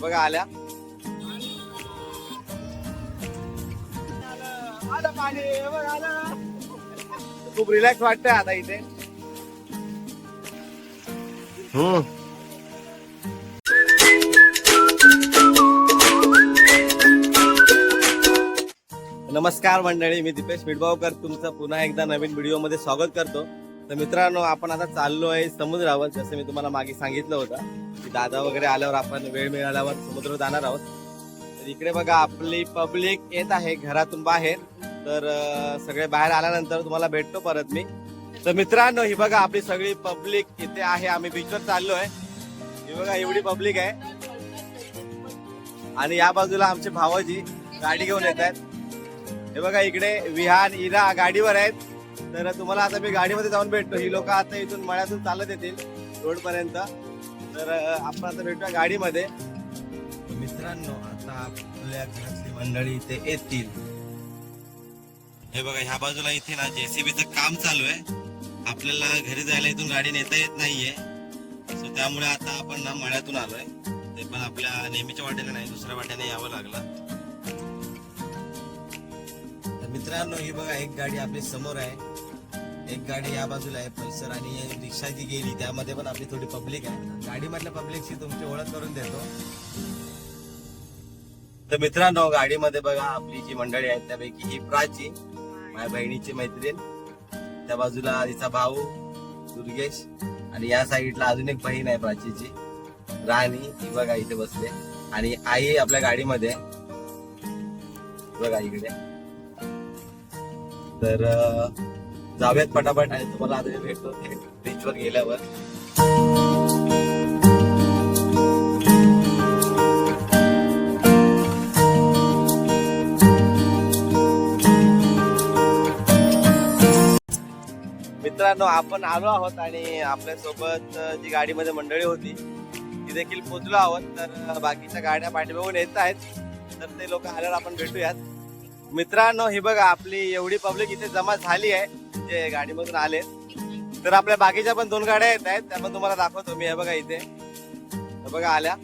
बघा आल्या. खूप रिलॅक्स वाटतंय आता इथे. हम्म. नमस्कार मंडळी मी दीपेश मिडबावकर तुमचं पुन्हा एकदा नवीन व्हिडिओमध्ये स्वागत करतो. तर मित्रांनो आपण आता चाललो आहे समुद्रावर. जसं मी तुम्हाला मागे सांगितलं होतं की दादा वगैरे आल्यावर आपण वेळ मिळाल्यावर समुद्र जाणार आहोत. तर इकडे बघा आपली पब्लिक येत आहे घरातून बाहेर. तर सगळे बाहेर आल्यानंतर तुम्हाला भेटतो परत मी. तर मित्रांनो ही बघा आपली सगळी पब्लिक इथे आहे. आम्ही बीचवर चाललो आहे. ही बघा एवढी पब्लिक आहे. आणि या बाजूला आमचे भावाजी गाडी घेऊन येत आहेत. हे बघा इकडे विहान इरा गाडीवर आहेत. तर तुम्हाला आता मी गाडीमध्ये जाऊन भेटतो. ही लोक आता इथून मळ्यातून चालत येतील रोड पर्यंत तर आपण आता भेटूया गाडीमध्ये. मित्रांनो आता आपल्या घरातली मंडळी इथे येतील. हे बघा ह्या बाजूला इथे ना जेसीबीचं काम चालू आहे. आपल्याला घरी जायला इथून गाडी नेता येत नाहीये. सो त्यामुळे आता आपण ना मळ्यातून आलोय. ते पण आपल्या नेहमीच्या वाटेने नाही दुसऱ्या वाट्याने यावं लागलं. तर मित्रांनो ही बघा एक गाडी आपली समोर आहे. एक गाडी या बाजूला आहे पल्सर आणि रिक्षा जी गेली त्यामध्ये पण आपली थोडी पब्लिक आहे. गाडीमधल्या पब्लिकशी तुमची ओळख करून देतो. तर मित्रांनो गाडीमध्ये बघा आपली जी मंडळी आहेत त्यापैकी ही प्राची माझ्या बहिणीची मैत्रीण. त्या बाजूला तिचा भाऊ दुर्गेश आणि या साईडला अजून एक बहीण आहे प्राचीची राणी ही बघा इथे बसले आणि आई आपल्या गाडीमध्ये. बघा इकडे. तर जाव्यात पटापट आणि तुम्हाला आता भेटतो बीचवर गेल्यावर. मित्रांनो आपण आलो आहोत आणि आपल्यासोबत जी गाडीमध्ये मंडळी होती ती देखील पोचलो आहोत. तर बाकीच्या गाड्या पाठीमागून येत आहेत. तर ते लोक आल्यावर आपण भेटूयात. मित्रांनो ही बघा आपली एवढी पब्लिक इथे जमा झाली आहे. जे गाडीमधून आले. तर आपल्या बाकीच्या पण दोन गाड्या येत आहेत त्या पण तुम्हाला दाखवतो मी. हे बघा इथे. हे बघा आल्या.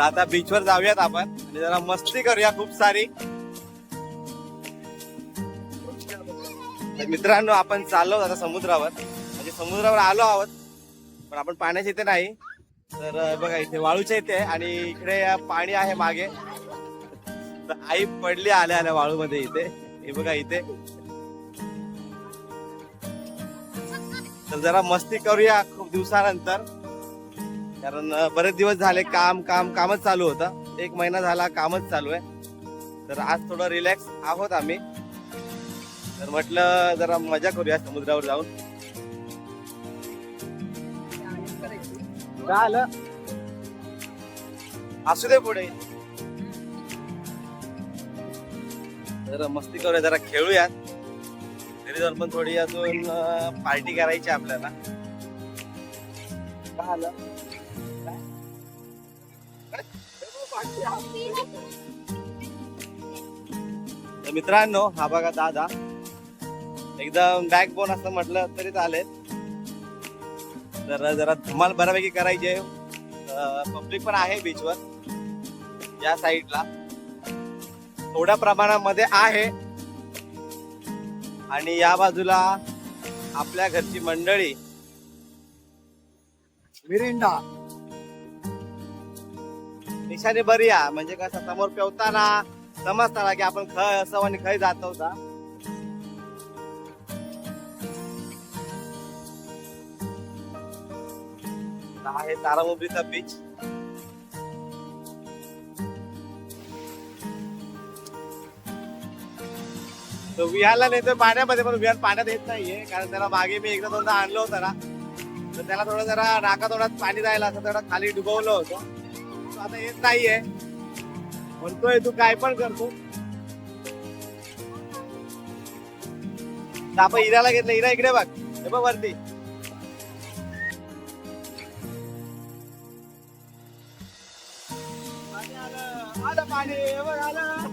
आता बीच बीचवर जाऊयात आपण. आणि जरा मस्ती करूया खूप सारी. मित्रांनो आपण चाललो आता समुद्रावर. म्हणजे समुद्रावर आलो आहोत पण आपण पाण्याच्या इथे नाही. तर बघा इथे वाळूच्या इथे आणि इकडे पाणी आहे मागे. तर आई पडली आल्या आल्या वाळूमध्ये इथे. हे बघा इथे. तर जरा मस्ती करूया खूप दिवसानंतर. कारण बरेच दिवस झाले काम काम कामच चालू होतं. एक महिना झाला कामच चालू आहे. तर आज थोडं रिलॅक्स आहोत आम्ही. तर म्हटलं जरा मजा करूया समुद्रावर जाऊन. काय आलं? असू दे पुढे. जरा मस्ती करूया जरा खेळूयात घरी जाऊन पण थोडी अजून पार्टी करायची आपल्याला. तर मित्रांनो हा बघा दादा. एकदम बॅक बोन असं म्हटलं तरी चालेल. तर जरा धमाल बऱ्यापैकी करायची आहे. पब्लिक पण आहे बीचवर या साईडला थोड्या प्रमाणामध्ये आहे. आणि या बाजूला आपल्या घरची मंडळी. मिरिंडा. निशाने बरी या म्हणजे कसं समोर पेवताना समजताना की आपण खय असं आणि खय जात नव्हता. हा आहे तारामुबरीचा बीच तर विहारला नेतोय पाण्यामध्ये पण विहार पाण्यात येत नाहीये. कारण त्याला मागे मी एकदा दोनदा आणलं होतं ना. तर त्याला थोडं जरा नाका तोंडात पाणी जायला असं थोडं खाली डुबवलं होतं. आता येत नाहीये. म्हणतोय तू काय पण करतो आपण इराला घेतलं. इरा इकडे बघ. हे बघ वरती. पाणी आलं. आलं पाणी. बघ आलं.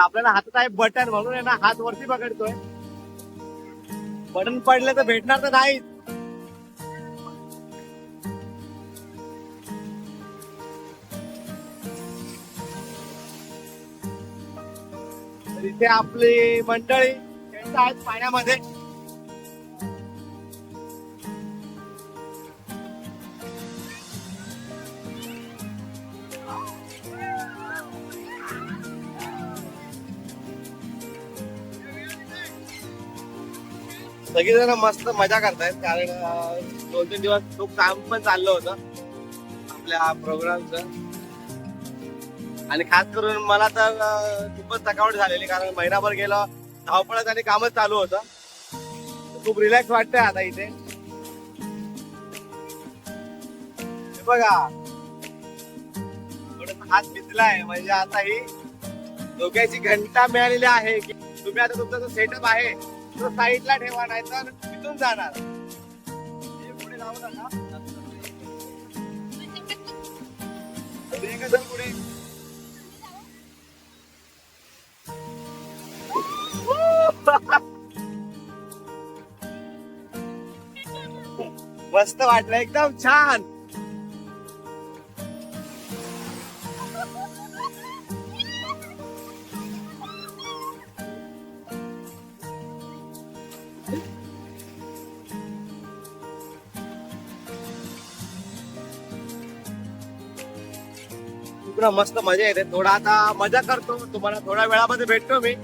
आपल्याला हातात आहे बटन म्हणून आहे ना हात वरती पकडतोय. बटन पडलं तर भेटणार तर नाही इथे आपली मंडळी आहेत पाण्यामध्ये. सगळेजण मस्त मजा करतायत कारण दोन तीन दिवस खूप काम पण चाललं होतं आपल्या प्रोग्रामचं. आणि खास करून मला तर खूपच थकावट झालेली कारण महिनाभर गेलो धावपळत आणि कामच चालू होतं. खूप रिलॅक्स वाटतंय आता इथे. बघा. हात भिजलाय म्हणजे आता ही डोक्याची घंटा मिळालेली आहे. की तुम्ही आता तुमचा जो सेटअप आहे तो साईडला ठेवा नाही तर तिथून जाणार. हे पुढे कसं पुढे. मस्त वाटलं एकदम छान. मस्त मजा येते. थोडा आता मजा करतो. तुम्हाला थोड्या वेळामध्ये भेटतो मी.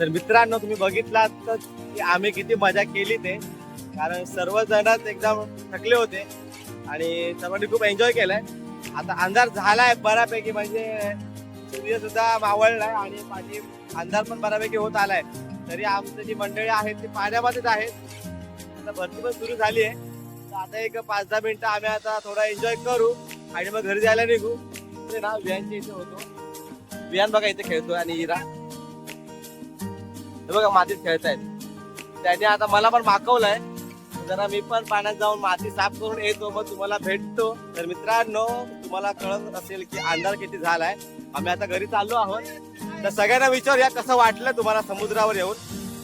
तर मित्रांनो तुम्ही बघितलात तर की आम्ही किती मजा केली ते. कारण सर्वजणच एकदम थकले होते आणि सर्वांनी खूप एन्जॉय केलाय. आता अंधार झालाय बऱ्यापैकी म्हणजे सूर्य सुद्धा मावळलाय आणि पाणी अंधार पण बऱ्यापैकी होत आलाय. तरी आमची जी मंडळी आहेत ती पाण्यामध्येच आहेत. आता भरती पण सुरू झाली आहे. तर आता एक पाच दहा मिनिटं आम्ही आता थोडा एन्जॉय करू आणि मग घरी जायला निघू. ते ना विहानच्या इथे होतो. विहान बघा इथे खेळतो आणि इरा. हे बघा मातीत खेळतायत. त्याने आता मला पण मागवलंय. जरा मी पण पाण्यात जाऊन माती साफ करून येतो मग तुम्हाला भेटतो. तर मित्रांनो तुम्हाला कळत असेल की अंधार किती झालाय. आम्ही आता घरी चाललो आहोत. तर सगळ्यांना विचारूया कसं वाटलं तुम्हाला समुद्रावर येऊन.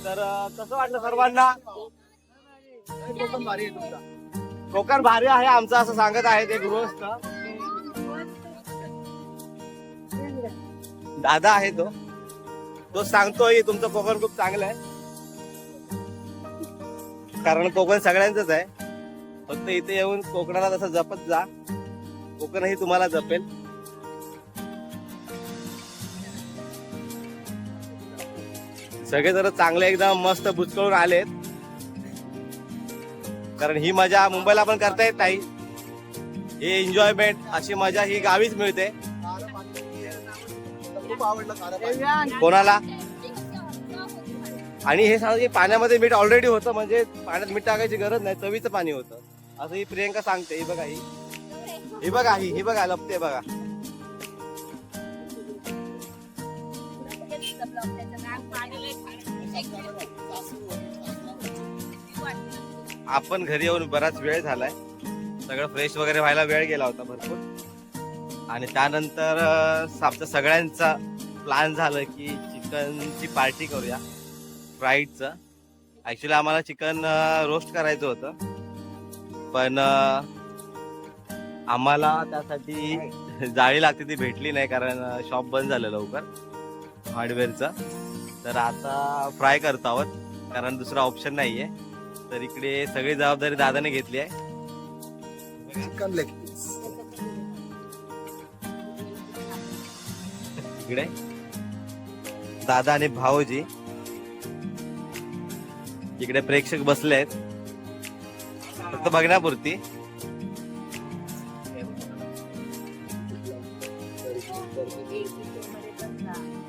तर अं, कसं वाटलं सर्वांना? कोकण भारी आहे तुमचा कोकण भारी आहे आमचं असं सांगत आहे ते गृहस्थ. दादा आहे तो. तो सांगतोय तुमचं कोकण खूप चांगलं आहे. कारण कोकण सगळ्यांचंच आहे. फक्त इथे येऊन कोकणाला तसं जपत जा कोकणही तुम्हाला जपेल. सगळे जर चांगले एकदम मस्त बुचकळून आलेत. कारण ही मजा मुंबईला पण करता येत नाही. ही एन्जॉयमेंट अशी मजा ही गावीच मिळते. खूप आवडलं. कोणाला? आणि हे सांग पाण्यामध्ये मीठ ऑलरेडी होतं म्हणजे पाण्यात मीठ टाकायची गरज नाही चवीचं पाणी होतं. असं ही प्रियंका सांगते ही बघा ही. ही बघा ही ही बघा लपते बघा. आपण घरी येऊन बराच वेळ झालाय. सगळं फ्रेश वगैरे व्हायला वेळ गेला होता भरपूर. आणि त्यानंतर आमचं सगळ्यांचा प्लॅन झालं की चिकनची पार्टी करूया फ्राईडचं. ॲक्च्युली आम्हाला चिकन रोस्ट करायचं होतं. पण आम्हाला त्यासाठी जाळी लागते ती भेटली नाही कारण शॉप बंद झालं लवकर हार्डवेअरचं. तर आता फ्राय करत आहोत कारण दुसरा ऑप्शन नाही आहे तर इकडे सगळी जबाबदारी दादाने घेतली आहे. चिकन लेग इकडे दादा आणि भाऊजी. इकडे प्रेक्षक बसले आहेत. फक्त बघण्यापुरती.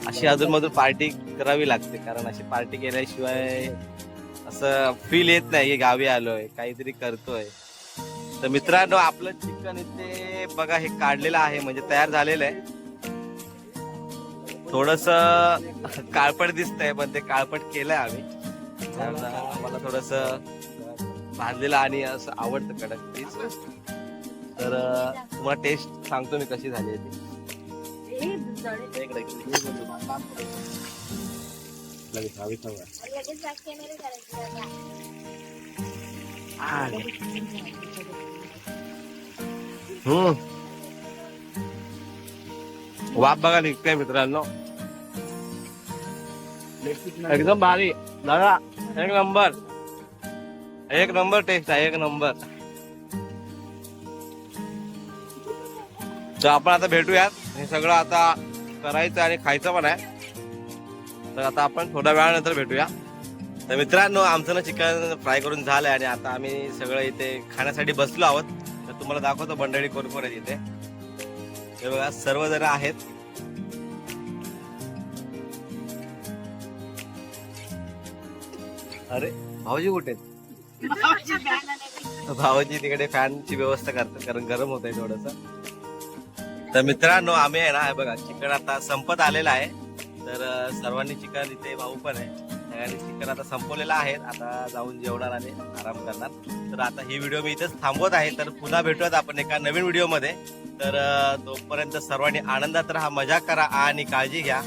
अशी अजून मधून पार्टी करावी लागते कारण अशी पार्टी केल्याशिवाय असं फील येत नाही की गावी आलोय काहीतरी करतोय. तर मित्रांनो आपलं चिकन इथे बघा हे काढलेलं आहे म्हणजे तयार झालेलं आहे. थोडस काळपट दिसतंय पण ते काळपट केलंय आम्ही. आम्हाला थोडस भाजलेलं आणि असं आवडतं कडक पीस तर तुम्हाला टेस्ट सांगतो मी कशी झाली आहे ती. हम्म. वाप बघा निघतोय मित्रांनो. एकदम भारी. दादा एक नंबर एक नंबर टेस्ट आहे एक नंबर तर आपण आता भेटूयात. हे सगळं आता करायचं आणि खायचं पण आहे. तर आता आपण थोड्या वेळानंतर भेटूया. तर मित्रांनो आमचं ना चिकन फ्राय करून झालंय आणि आता आम्ही सगळं इथे खाण्यासाठी बसलो आहोत. तर तुम्हाला दाखवतो मंडळी कोण कोण आहेत इथे. हे बघा सर्वजण आहेत. अरे भाऊजी कुठे आहेत? भाऊजी तिकडे फॅनची व्यवस्था करतात कारण गरम होत आहे थोडस. तर मित्रांनो आम्ही आहे ना हे बघा चिकन आता संपत आलेलं आहे. तर सर्वांनी चिकन इथे भाऊ पण आहे. सगळ्यांनी चिकन आता संपवलेलं आहे. आता जाऊन जेवणार आणि आराम करणार. तर आता ही व्हिडिओ मी इथेच थांबवत आहे. तर पुन्हा भेटूयात आपण एका नवीन व्हिडिओमध्ये. तर तोपर्यंत सर्वांनी आनंदात राहा मजा करा आणि काळजी घ्या.